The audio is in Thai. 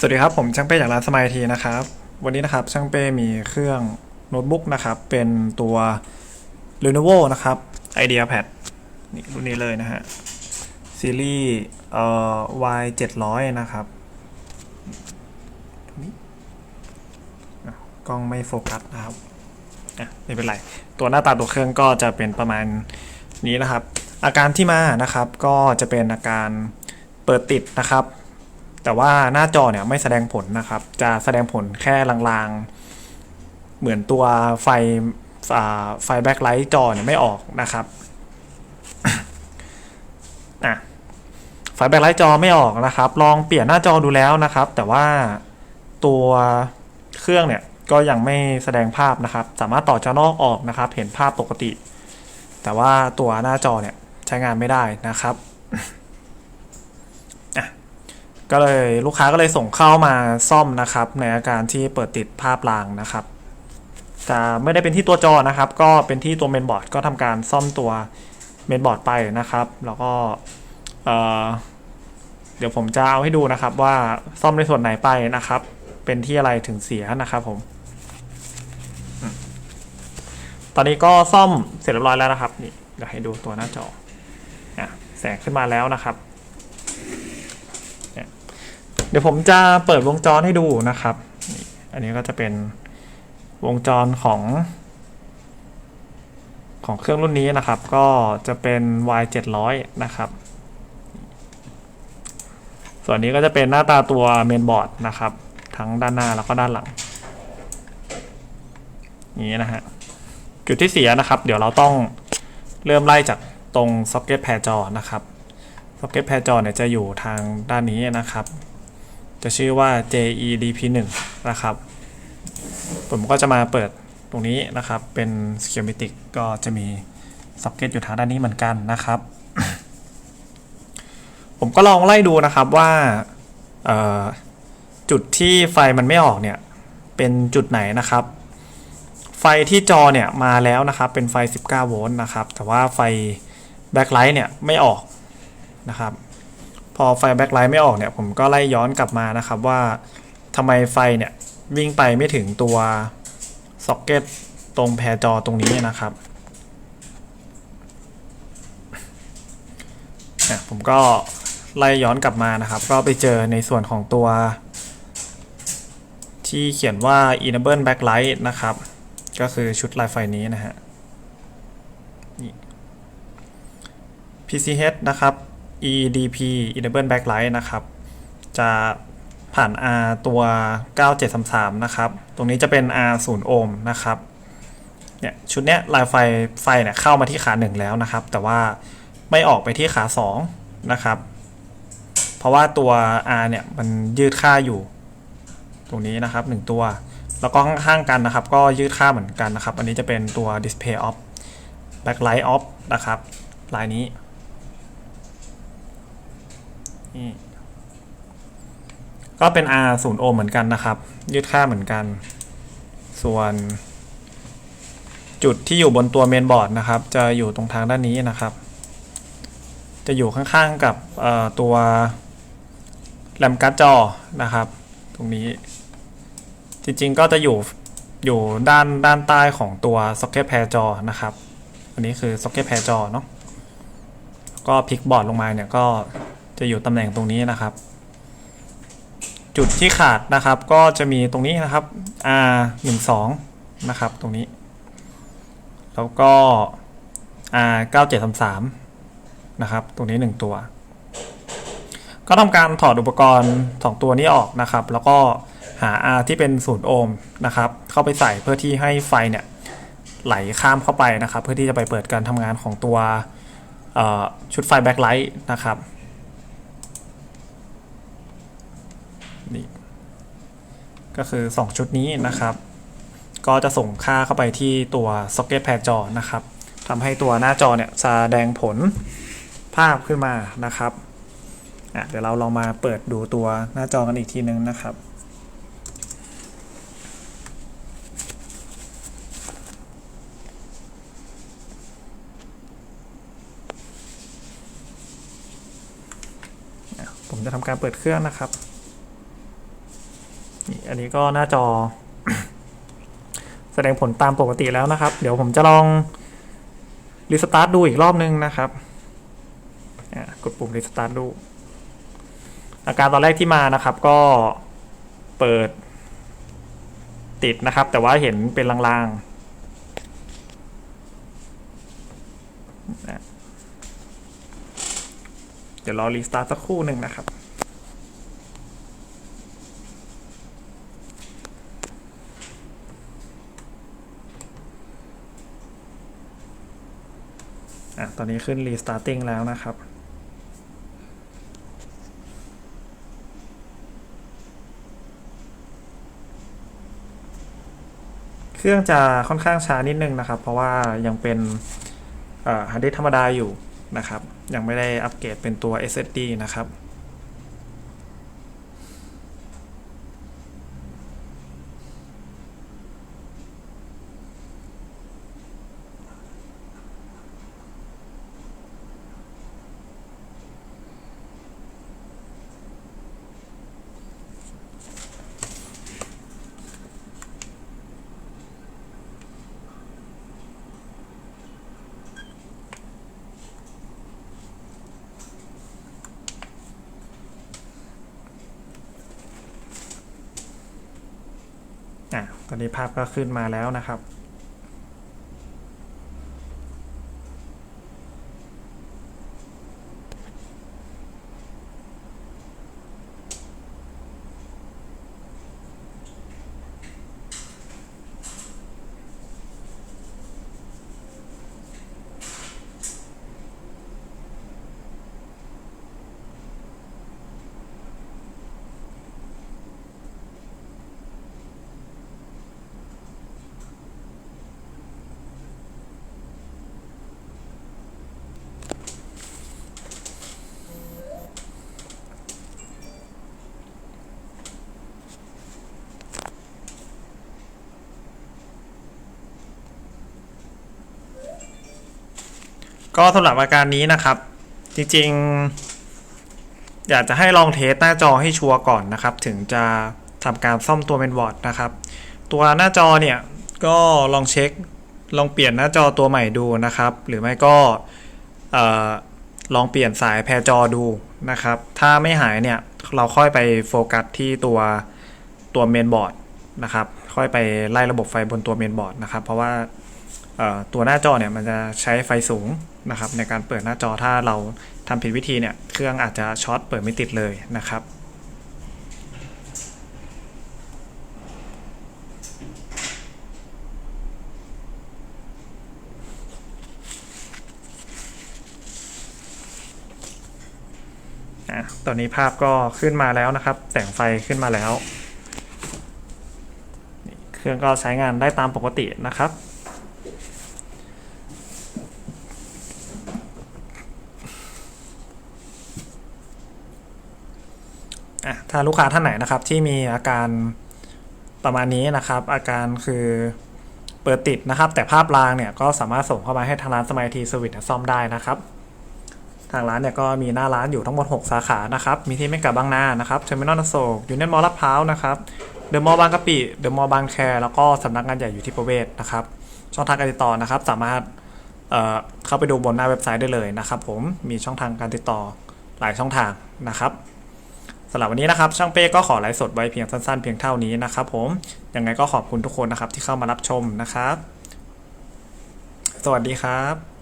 สวัสดีครับ ผมช่างเป้จากร้านสมายทีนะครับ วันนี้นะครับช่างเป้มีเครื่องโน้ตบุ๊กนะครับ เป็นตัว Lenovo นะครับ IdeaPad นี่รุ่นนี้เลยนะฮะ ซีรีส์เอ่อ Y 700นะครับนี่กล้องไม่โฟกัสนะครับอะไม่เป็นไร ตัวหน้าตาตัวเครื่องก็จะเป็นประมาณนี้นะครับ อาการที่มานะครับก็จะเป็นอาการเปิดติดนะครับ แต่ว่าหน้าจอเนี่ยไม่แสดงผลนะครับ จะแสดงผลแค่ลางๆ เหมือนตัวไฟไฟแบ็คไลท์จอเนี่ยไม่ออกนะครับอะไฟแบ็คไลท์จอไม่ออกนะครับ ลองเปลี่ยนหน้าจอดูแล้วนะครับ แต่ว่าตัวเครื่องเนี่ยก็ยังไม่แสดงภาพนะครับ สามารถต่อจอนอกออกนะครับ เห็นภาพปกติ แต่ว่าตัวหน้าจอเนี่ยใช้งานไม่ได้นะครับ ก็เลยลูกค้าก็เลยส่งเข้ามาซ่อมนะครับ ในอาการที่เปิดติดภาพลางนะครับแต่ไม่ได้เป็นที่ตัวจอนะครับ ก็เป็นที่ตัวเมนบอร์ดก็ทำการซ่อมตัวเมนบอร์ดไปนะครับ แล้วก็เเดี๋ยวผมจะเอาให้ดูนะครับว่าซ่อมในส่วนไหนไปนะครับ เป็นที่อะไรถึงเสียนะครับผม ตอนนี้ก็ซ่อมเสร็จเรียบร้อยแล้วนะครับ นี่เดี๋ยวให้ดูตัวหน้าจอแสงขึ้นมาแล้วนะครับ เดี๋ยวผมจะเปิดวงจรให้ดูนะครับ อันนี้ก็จะเป็นวงจรของ ของเครื่องรุ่นนี้นะครับ ก็จะเป็น Y 700นะครับ ส่วนนี้ก็จะเป็นหน้าตาตัวเมนบอร์ดนะครับ ทั้งด้านหน้าแล้วก็ด้านหลังอย่างนี้นะฮะจุดที่เสียนะครับ เดี๋ยวเราต้องเริ่มไล่จากตรงซ็อกเก็ตแพรจอนะครับซ็อกเก็ตแพรจอเนี่ยจะอยู่ทางด้านนี้นะครับ จะชื่อว่า JEDP1 นะครับ ผมก็จะมาเปิดตรงนี้นะครับ เป็น Schematic ก็จะมีซ็อกเก็ตอยู่ทางด้านนี้เหมือนกันนะครับ ผมก็ลองไล่ดูนะครับว่าจุดที่ไฟมันไม่ออกเนี่ย เป็นจุดไหนนะครับ ไฟที่จอเนี่ยมาแล้วนะครับ เป็นไฟ 19 โวลต์นะครับ แต่ว่าไฟแบ็คไลท์เนี่ยไม่ออกนะครับ พอไฟแบ็คไลท์ไม่ออกเนี่ยผมก็ไล่ย้อนกลับมานะครับว่าทำไมไฟเนี่ยวิ่งไปไม่ถึงตัวซ็อกเก็ตตรงแพรจอตรงนี้นะครับนี่ยผมก็ไล่ย้อนกลับมานะครับ ก็ไปเจอในส่วนของตัว ที่เขียนว่า enable backlight นะครับ ก็คือชุดลายไฟนี้นะฮะ PCH นะครับ EDP Enable Backlight นะครับ จะผ่าน R ตัว 9733 นะครับ ตรงนี้จะเป็น R 0โอห์มนะครับ เนี่ยชุดเนี้ยลายไฟไฟเนี่ยเข้ามาที่ขา 1 แล้วนะครับ แต่ว่าไม่ออกไปที่ขา 2 นะครับ เพราะว่าตัว R เนี่ยมันยืดค่าอยู่ ตรงนี้นะครับ 1 ตัว แล้วก็ข้างๆกันนะครับ ก็ยืดค่าเหมือนกันนะครับ อันนี้จะเป็นตัว Display Off Backlight Off นะครับ ลายนี้ ก็เป็น R 0โอห์มเหมือนกันนะครับ ยืดค่าเหมือนกัน ส่วน จุดที่อยู่บนตัวเมนบอร์ดนะครับ จะอยู่ตรงทางด้านนี้นะครับ จะอยู่ข้างๆกับตัวแรมการ์ดจอนะครับ ตรงนี้ จริงๆก็จะอยู่อยู่ด้านด้านใต้ของตัวซ็อกเก็ตแพรจอนะครับ อันนี้คือซ็อกเก็ตแพรจอเนาะก็พลิกบอร์ดลงมาเนี่ยก็ จะอยู่ตำแหน่งตรงนี้นะครับ จุดที่ขาดนะครับก็จะมีตรงนี้นะครับ R 1 2นะครับตรงนี้ แล้วก็ R 9 7 3 3นะครับ ตรงนี้ 1 ตัว ก็ทำการถอดอุปกรณ์ 2 ตัวนี้ออกนะครับ แล้วก็หา R ที่เป็น0โอห์มนะครับ เข้าไปใส่เพื่อที่ให้ไฟเนี่ยไหลข้ามเข้าไปนะครับ เพื่อที่จะไปเปิดการทำงานของตัวชุดไฟแบ็คไลท์นะครับ ก็คือ 2 ชุดนี้นะครับ ก็จะส่งค่าเข้าไปที่ตัวซ็อกเก็ตแพรจอนะครับทำให้ตัวหน้าจอเนี่ยแสดงผลภาพขึ้นมานะครับเดี๋ยวเราลองมาเปิดดูตัวหน้าจอกันอีกทีนึงนะครับผมจะทำการเปิดเครื่องนะครับ นนี้ก็หน้าจอ แสดงผลตามปกติแล้วนะครับ เดี๋ยวผมจะลองรีสตาร์ทดูอีกรอบนึงนะครับกดปุ่มรีสตาร์ทดู อาการตอนแรกที่มานะครับ ก็เปิดติดนะครับ แต่ว่าเห็นเป็นลางๆ เดี๋ยวรอรีสตาร์ทสักครู่หนึ่งนะครับ ตอนนี้ขึ้น restarting แล้วนะครับ เครื่องจะค่อนข้างช้านิดนึงนะครับ เพราะว่ายังเป็นฮาร์ดดิสธรรมดาอยู่นะครับ ยังไม่ได้อัปเกรดเป็นตัว SSD นะครับ อะ ตอนนี้ภาพก็ขึ้นมาแล้วนะครับ ก็สำหรับอาการนี้นะครับ จริงๆ อยากจะให้ลองเทสหน้าจอให้ชัวร์ก่อนนะครับ ถึงจะทำการซ่อมตัวเมนบอร์ดนะครับ ตัวหน้าจอเนี่ยก็ลองเช็คลองเปลี่ยนหน้าจอตัวใหม่ดูนะครับ หรือไม่ก็ลองเปลี่ยนสายแพรจอดูนะครับ ถ้าไม่หายเนี่ยเราค่อยไปโฟกัสที่ตัวตัวเมนบอร์ดนะครับ ค่อยไปไล่ระบบไฟบนตัวเมนบอร์ดนะครับ เพราะว่าตัวหน้าจอเนี่ยมันจะใช้ไฟสูง นะครับในการเปิดหน้าจอถ้าเราทำผิดวิธีเนี่ยเครื่องอาจจะช็อตเปิดไม่ติดเลยนะครับตอนนี้ภาพก็ขึ้นมาแล้วนะครับแสงไฟขึ้นมาแล้ว เครื่องก็ใช้งานได้ตามปกตินะครับ ถ้าลูกค้าท่านไหนนะครับที่มีอาการประมาณนี้นะครับ อาการคือเปิดติดนะครับ แต่ภาพลางเนี่ยก็สามารถส่งเข้ามาให้ทางร้านสมัยทีสวิตซ่อมได้นะครับ ทางร้านเนี่ยก็มีหน้าร้านอยู่ทั้งหมด 6 สาขานะครับ มีที่เมกะบางนานะครับเทอร์มินอลโศกยูเนียนมอลลาดพร้าวนะครับเดอะมอลล์บางกะปิเดอะมอลล์บางแคแล้วก็สำนักงานใหญ่อยู่ที่ประเวศนะครับ ช่องทางการติดต่อนะครับ สามารถเเข้าไปดูบนหน้าเว็บไซต์ได้เลยนะครับ ผมมีช่องทางการติดต่อหลายช่องทางนะครับ สำหรับวันนี้นะครับช่างเป้ก็ขอไลฟ์สดไว้เพียงสั้นๆเพียงเท่านี้นะครับผมยังไงก็ขอบคุณทุกคนนะครับที่เข้ามารับชมนะครับ สวัสดีครับ